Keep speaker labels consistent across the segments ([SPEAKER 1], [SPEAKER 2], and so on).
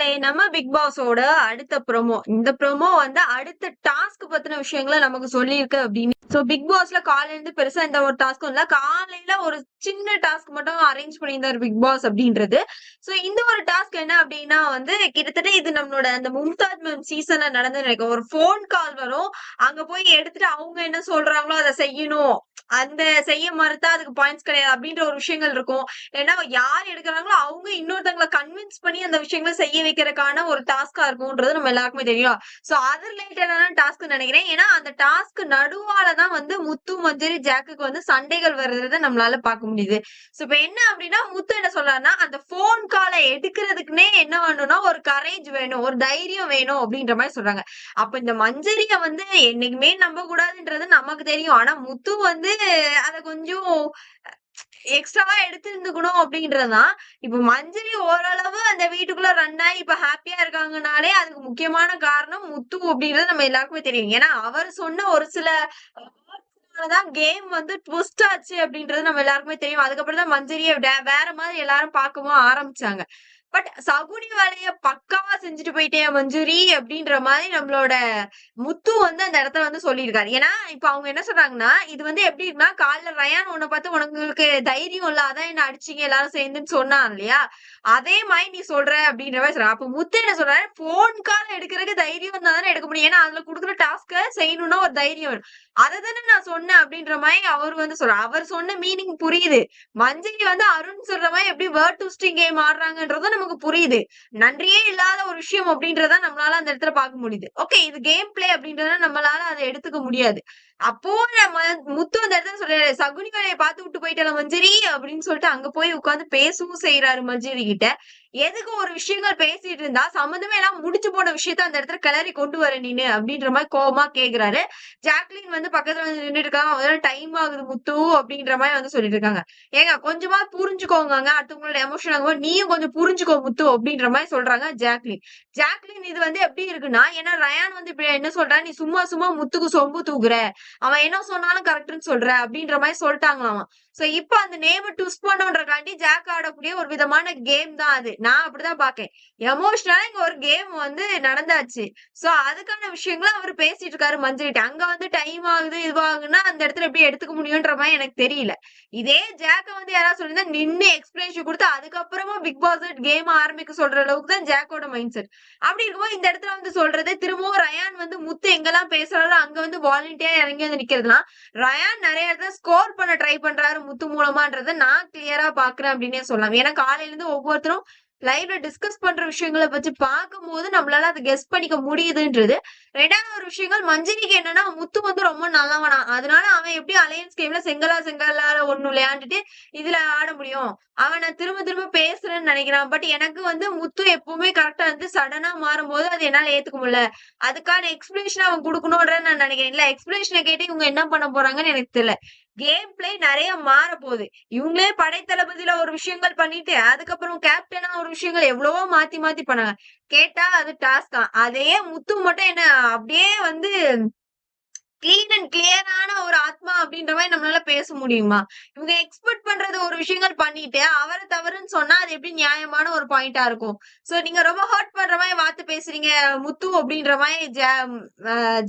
[SPEAKER 1] மக்களே நம்ம பிக் பாஸோட அடுத்த ப்ரோமோ இந்த ப்ரோமோ வந்து அடுத்த டாஸ்க் பத்தின விஷயங்களை நமக்கு சொல்லியிருக்கு அப்படின்னு சோ பிக் பாஸ்ல காலையில இருந்து பெருசா எந்த ஒரு டாஸ்க்கும் இல்ல. காலையில ஒரு சின்ன டாஸ்க் மட்டும் அரேஞ்ச் பண்ணியிருந்தார் பிக் பாஸ் அப்படின்றது. சோ இந்த ஒரு டாஸ்க் என்ன அப்படின்னா வந்து கிட்டத்தட்ட இது நம்மளோட அந்த மும்தாஜ் மேம் சீசன்ல நடந்து நினைக்கும் ஒரு போன் கால் வரும். அங்க போய் எடுத்துட்டு அவங்க என்ன சொல்றாங்களோ அதை செய்யணும். அந்த செய்ய மறுத்தா அதுக்கு பாயிண்ட்ஸ் கிடையாது அப்படின்ற ஒரு விஷயங்கள் இருக்கும். ஏன்னா யார் எடுக்கிறாங்களோ அவங்க இன்னொருத்தவங்களை கன்வின்ஸ் பண்ணி அந்த விஷயங்களை செய்ய வைக்கிறதுக்கான ஒரு டாஸ்கா இருக்கும்ன்றது நம்ம எல்லாருக்குமே தெரியும். சோ அது ரிலேட்டடான டாஸ்க் நினைக்கிறேன். ஏன்னா அந்த டாஸ்க் நடுவால தான் வந்து முத்து மஞ்சரி ஜாக்குக்கு வந்து சண்டைகள் வர்றத நம்மளால பார்க்க முடியுது. சோ இப்ப என்ன அப்படின்னா முத்து என்ன சொல்றாருன்னா அந்த போன் காலை எடுக்கிறதுக்குன்னே என்ன வேணும்னா ஒரு கரேஜ் வேணும் ஒரு தைரியம் வேணும் அப்படின்ற மாதிரி சொல்றாங்க. அப்ப இந்த மஞ்சரிய வந்து என்னைக்குமே நம்ப கூடாதுன்றது நமக்கு தெரியும். ஆனா முத்து வந்து அத கொஞ்சம் எக்ஸ்ட்ராவா எடுத்திருந்துக்கணும் அப்படின்றதுதான் இப்ப மஞ்சரி ஓரளவு அந்த வீட்டுக்குள்ள ரன் ஆகி இப்ப ஹாப்பியா இருக்காங்கனாலே அதுக்கு முக்கியமான காரணம் முத்து அப்படின்றது நம்ம எல்லாருக்குமே தெரியும். ஏன்னா அவர் சொன்ன ஒரு சில தான் கேம் வந்து ட்விஸ்ட் ஆச்சு அப்படின்றது நம்ம எல்லாருக்குமே தெரியும். அதுக்கப்புறம் தான் மஞ்சரியை வேற மாதிரி எல்லாரும் பார்க்கவும் ஆரம்பிச்சாங்க. பட் சகுனி வேலைய பக்காவா செஞ்சுட்டு போயிட்டே மஞ்சுரி அப்படின்ற மாதிரி நம்மளோட முத்து வந்து அந்த இடத்துல வந்து சொல்லியிருக்காரு. ஏன்னா இப்ப அவங்க என்ன சொல்றாங்கன்னா இது வந்து எப்படி இருக்குன்னா காலைல ரயான் உன்னை பார்த்து உனக்கு தைரியம் இல்ல அதான் என்ன அடிச்சீங்க எல்லாரும் சேர்ந்துன்னு சொன்னான் இல்லையா? அதே மாதிரி நீ சொல்ற அப்படின்ற மாதிரி சொல்ற அப்ப முத்து என்ன சொல்றாரு? போன் கால் எடுக்கிறதுக்கு தைரியம் இருந்தா தானே எடுக்க முடியும். ஏன்னா அதுல கொடுக்குற டாஸ்க செய்யணும்னா ஒரு தைரியம் வேணும். அதை தானே நான் சொன்னேன் அப்படின்ற மாதிரி அவர் வந்து சொல்றாரு. அவர் சொன்ன மீனிங் புரியுது. மஞ்சரி வந்து அருண் சொல்ற மாதிரி எப்படி வேர்ட் ட்விஸ்டிங் கேம் ஆடுறாங்கன்றதும் நமக்கு புரியுது. நன்றியே இல்லாத ஒரு விஷயம் அப்படின்றத நம்மளால அந்த இடத்துல பார்க்க முடியுது. ஓகே இது கேம் பிளே அப்படின்றத நம்மளால அதை எடுத்துக்க முடியாது. அப்போ நம்ம முத்து அந்த இடத்துல சொல்ல சகுனி வேலையை பார்த்து விட்டு போயிட்டால மஞ்சரி அப்படின்னு சொல்லிட்டு அங்க போய் உட்கார்ந்து பேசவும் செய்யறாரு மஞ்சரி கிட்ட. எதுக்கு ஒரு விஷயங்கள் பேசிட்டு இருந்தா சம்மந்தமே எல்லாம் முடிச்சு போன விஷயத்த அந்த இடத்துல கிளறி கொண்டு வர நீனு அப்படின்ற மாதிரி கோவமா கேக்குறாரு. ஜாக்லின் வந்து பக்கத்துல வந்து நின்றுட்டு இருக்காங்க. முதல்ல டைம் ஆகுது முத்து அப்படின்ற மாதிரி வந்து சொல்லிட்டு இருக்காங்க. ஏங்க கொஞ்சமா புரிஞ்சுக்கோங்க அடுத்தவங்களோட எமோஷன் ஆகும் நீயும் கொஞ்சம் புரிஞ்சுக்கோ முத்து அப்படின்ற மாதிரி சொல்றாங்க ஜாக்லின். ஜாக்லின் இது வந்து எப்படி இருக்குன்னா ஏன்னா ரயான் வந்து இப்படி என்ன சொல்றா? நீ சும்மா சும்மா முத்துக்கு சொம்பு தூக்குற. அவன் என்ன சொன்னாலும் கரெக்ட்னு சொல்ற அப்படின்ற மாதிரி சொல்லிட்டாங்களாம். சோ இப்ப அந்த நேம ட்விஸ்ட் பண்ணுன்றக்காண்டி ஜாக் ஆடக்கூடிய ஒரு விதமான கேம் தான் அது. நான் அப்படிதான் பாக்கேன். எமோஷனலா இங்க ஒரு கேம் வந்து நடந்தாச்சு. சோ அதுக்கான விஷயங்களும் அவர் பேசிட்டு இருக்காரு மஞ்சளிட்டு அங்க வந்து டைம் ஆகுது இதுவாகுன்னா அந்த இடத்துல எப்படி எடுத்துக்க முடியும்ன்ற மாதிரி எனக்கு தெரியல. இதே ஜாக்க வந்து யாராவது சொல்லியிருந்தா நின்னு எக்ஸ்பிளேஷன் கொடுத்து அதுக்கப்புறமா பிக் பாஸ் கேம் ஆரம்பிக்க சொல்ற அளவுக்கு தான் ஜாக்கோட மைண்ட் செட் அப்படி இருக்கும்போது இந்த இடத்துல வந்து சொல்றது திரும்பவும் ரயான் வந்து முத்து எங்கெல்லாம் பேசுறாரோ அங்க வந்து வாலண்டியா இறங்கி வந்து நிக்கிறதுலாம் ரயான் நிறைய இடத்துல ஸ்கோர் பண்ண ட்ரை பண்றாரு முத்து மூலமான்றத நான் கிளியரா பாக்குறேன் அப்படின்னே சொல்லலாம். ஏன்னா காலையில இருந்து ஒவ்வொருத்தரும் லைவ்ல டிஸ்கஸ் பண்ற விஷயங்களை பற்றி பார்க்கும்போது நம்மளால அதை கெஸ் பண்ணிக்க முடியுதுன்றது. ரெண்டாவது ஒரு விஷயங்கள் மஞ்சினிக்கு என்னன்னா முத்து வந்து ரொம்ப நல்லவனா. அதனால அவன் எப்படி அலையன்ஸ் கேம்ல செங்கலா செங்கலா ஒண்ணு விளையாண்டுட்டு இதுல ஆட முடியும்? அவன் நான் திரும்ப திரும்ப பேசுறேன்னு நினைக்கிறான். பட் எனக்கு வந்து முத்து எப்பவுமே கரெக்டா வந்து சடனா மாறும்போது அது என்னால ஏத்துக்க முடியல. அதுக்கான எக்ஸ்பிளேஷன் அவன் கொடுக்கணும்ன்ற நான் நினைக்கிறேன். இல்ல எக்ஸ்பிளேஷனை கேட்டு இவங்க என்ன பண்ண போறாங்கன்னு எனக்கு தெரியல. கேம் பிளே நிறைய மாற போகுது இவங்களே படைத்தளபதியில ஒரு விஷயங்கள் பண்ணிட்டு அதுக்கப்புறம் கேப்டனா ஒரு விஷயங்கள் எவ்வளவோ மாத்தி மாத்தி பண்ணாங்க. கேட்டா அது டாஸ்க் தான். அதையே முத்து மட்டும் என்ன அப்படியே வந்து கிளீன் அண்ட் கிளியரான ஒரு ஆத்மா அப்படின்ற மாதிரி நம்மளால பேச முடியுமா? இவங்க எக்ஸ்பெக்ட் பண்றது ஒரு விஷயங்கள் பண்ணிட்டு அவரை தவறுன்னு சொன்னா அது எப்படி நியாயமான ஒரு பாயிண்டா இருக்கும்? சோ நீங்க ரொம்ப ஹர்ட் பண்ற மாதிரி வார்த்தை பேசுறீங்க முத்து அப்படின்ற மாதிரி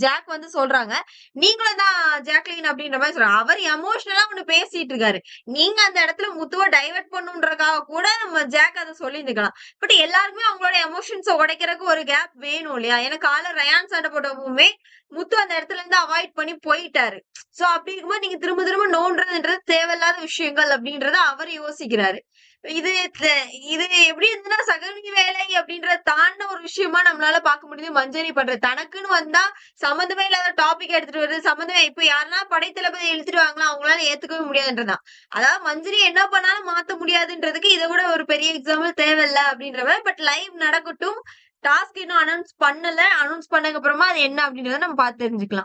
[SPEAKER 1] ஜாக் வந்து சொல்றாங்க. நீங்களும் தான் ஜாக்லின் அப்படின்ற மாதிரி சொல்றாங்க. அவர் எமோஷனலா ஒண்ணு பேசிட்டு இருக்காரு. நீங்க அந்த இடத்துல முத்துவை டைவர்ட் பண்ணுன்றக்காக கூட நம்ம ஜாக் அதை சொல்லியிருந்துக்கலாம். பட் எல்லாருமே அவங்களோட எமோஷன்ஸை உடைக்கிறதுக்கு ஒரு கேப் வேணும் இல்லையா? ஏன்னா கால ரயான் சண்டை போட்டவுமே முத்து அந்த இடத்துல இருந்து அவாய்ட் பண்ணி போயிட்டாரு. சோ அப்படி இருக்கும்போது நீங்க திரும்ப திரும்ப நோன்றதுன்றது தேவையில்லாத விஷயங்கள் அப்படின்றத அவர் யோசிக்கிறாரு. இது இது எப்படி இருந்துன்னா சகனி வேலை அப்படின்றத தாண்ட ஒரு விஷயமா நம்மளால பார்க்க முடியுது. மஞ்சரி பண்றது தனக்குன்னு வந்தா சம்மந்தமே இல்லாத டாபிக் எடுத்துட்டு வருது. சம்மந்தமே இப்ப யாருன்னா படைத்தளபதி இழுத்துட்டு வாங்கலாம் அவங்களால ஏத்துக்கவே முடியாதுன்றதான் அதாவது மஞ்சரி என்ன பண்ணாலும் மாத்த முடியாதுன்றதுக்கு இதை விட ஒரு பெரிய எக்ஸாம்பிள் தேவையில்ல அப்படின்றவ பட் லைவ் நடக்கட்டும். டாஸ்க் இன்னும் அனௌன்ஸ் பண்ணல அனௌன்ஸ் பண்ணதுக்கு அப்புறமா அது என்ன அப்படின்றத நம்ம பார்த்து தெரிஞ்சுக்கலாம்.